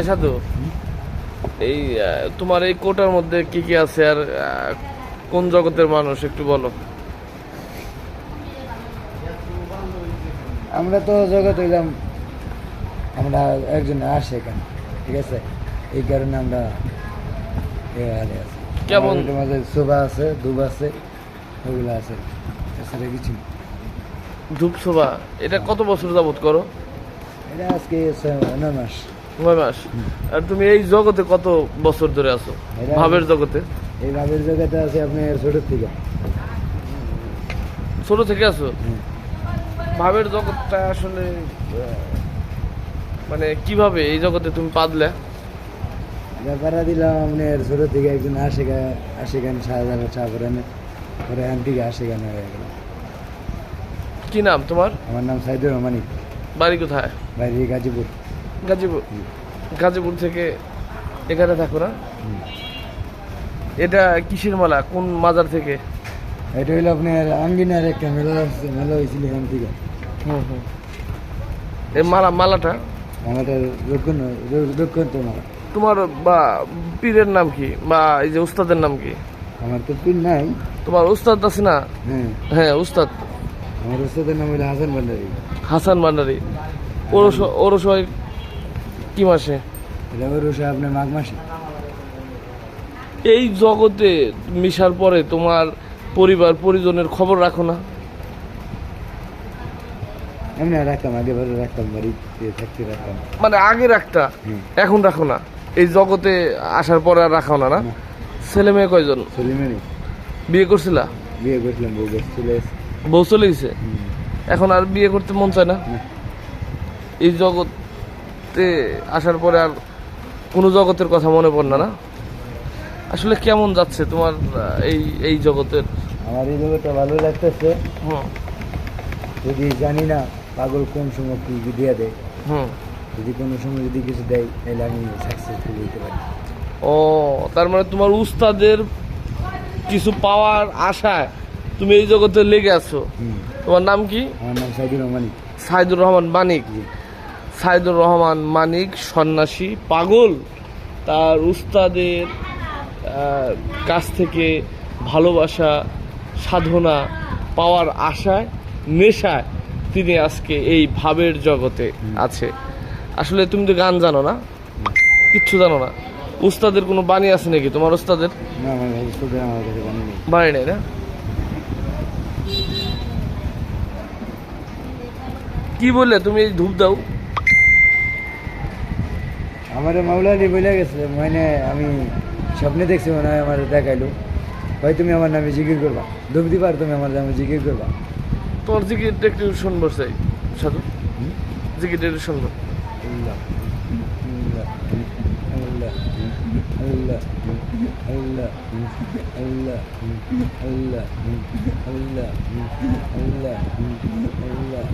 এই সাধু এই তোমার এই কোটার মধ্যে কি কি আছে আর কোন জগতের মানুষ একটু বলো। আমরা তো জগৎ হইলাম আমরা একজন আসে এখানে ঠিক আছে? এই কারণে আমরা আছি। কেমন? আমাদের মাঝে শোভা আছে দুব আছে ওগুলো আছে এছাড়া কিছু না। ধূপসভা এটা কত বছর যাবত করো? এটা আজকে নয় মাস। নয় মাস। আর তুমি এই জগতে কত বছর ধরে আছো? ভাবের জগতে? এই ভাবের জগতে আছে আপনার ছোটোর থেকে। ছোট থেকে আছো। ভাবের জগৎটা আসলে মানে কীভাবে এই জগতে তুমি পাদলে ব্যাপারা দিলাম আপনার ছোটো থেকে একজন আসে আসে গান শাহজাহান চা করে পরে এখান থেকে আসে গান হয়ে গেল। কি নাম তোমার? আমার নাম সাইদুর রহমানি বাড়ি কোথায়? বাইরে গাজীপুর। গাজীপুর গাজীপুর থেকে এখানে থাকো না? এটা কিসের মালা? কোন মাজার থেকে? এটা হইল আপনার আঙ্গিনার একটা মেলা হচ্ছে মেলা হয়েছিল এখান থেকে। হুম হুম। এই মালা মালাটা? আমাদের দক্ষিণ দক্ষিণ তো মালা। তোমার বা পীরের নাম কি? বা এই যে উস্তাদের নাম কি? আমার তো পিন নাই। তোমার উস্তাদ আছে না? হ্যাঁ। হ্যাঁ উস্তাদ। আমার ওস্তাদের নাম হইল হাসান ভান্ডারি। হাসান ভান্ডারি। ওরস ওরস হয় কি মাসে? আপনার মাঘ মাসে? এই জগতে মিশার পরে তোমার পরিবার পরিজনের খবর রাখো না। এমনি রাখতাম আগে রাখতাম বাড়িতে থাকতে রাখতাম। মানে আগের একটা এখন রাখো না। এই জগতে আসার পরে আর রাখো না না। ছেলে মেয়ে কয়জন? সলিমানি বিয়ে করছিলা? বিয়ে করছিলাম বউ চলে বউ চলে গেছে? এখন আর বিয়ে করতে মন চায় না। এই জগতে আসার পরে আর কোনো জগতের কথা মনে পড়ে না না? আসলে কেমন যাচ্ছে তোমার এই এই জগতের? আমার এই জায়গাটা ভালো লাগতেছে। হুম। যদি জানি না পাগল কোন সময় কি দিয়ে দেয় হুম। যদি কোনো সময় যদি কিছু দেয় তাহলে আমি সাকসেসফুল হইতে পারি। ও তার মানে তোমার উস্তাদের কিছু পাওয়ার আশায় তুমি এই জগতে লেগে আছো? তোমার নাম কি? আমার নাম সাইদুর রহমানি। সাইদুর রহমান মানিক। জি। সাইদুর রহমান মানিক সন্ন্যাসী পাগল। তার উস্তাদের কাছ থেকে ভালোবাসা সাধনা পাওয়ার আশায় নেশায় তিনি আজকে এই ভাবের জগতে আছে। আসলে তুমি তো গান জানো না? কিচ্ছু জানো না? উস্তাদের কোনো বাণী আছে নাকি তোমার উস্তাদের? বানি নেই। বাণী নেই না? কি বললে? তুমি এই ধূপ দাও। আমার মাওলালি বলে গেছে মানে আমি স্বপ্নে দেখছি মনে হয় আমার দেখাইলো ভাই তুমি আমার নামে জিকির করবা ধূপ দিবার তুমি আমার নামে জিকির করবা তোর জিকির একটু শুনব চাই সাধু জিকির একটু শুনব আল্লাহ আল্লাহ আল্লাহ আল্লাহ আল্লাহ